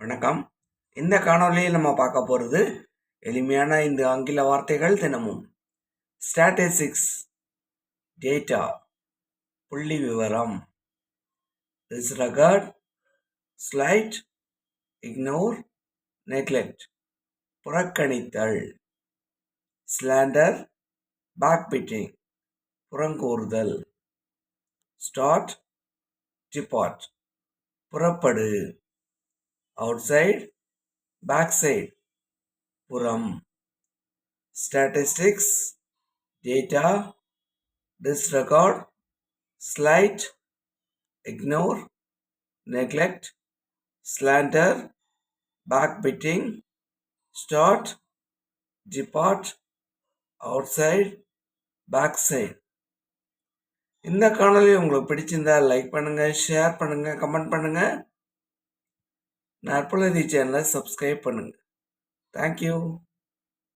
வணக்கம். இந்த காணொளியில் நம்ம பார்க்க போகிறது எளிமையான இந்த ஆங்கில வார்த்தைகள் தினமும். ஸ்டாட்டிஸ்டிக்ஸ் டேட்டா புள்ளி விவரம். டிஸ்ரகர்ட் ஸ்லைட் இக்னோர் நெக்லெக்ட் புறக்கணித்தல். ஸ்லாண்டர் பேக்பிட்டிங் புறங்கூறுதல். ஸ்டார்ட் டிபார்ட் புறப்படு. Outside backside புறம் statistics data disregard slight ignore neglect slander backbiting start depart outside backside இந்த காணொலி உங்களுக்கு பிடிச்சிருந்தா லைக் பண்ணுங்க ஷேர் பண்ணுங்க கமெண்ட் பண்ணுங்க நற்புலதி சேனலை சப்ஸ்கிரைப் பண்ணுங்கள் தேங்க்யூ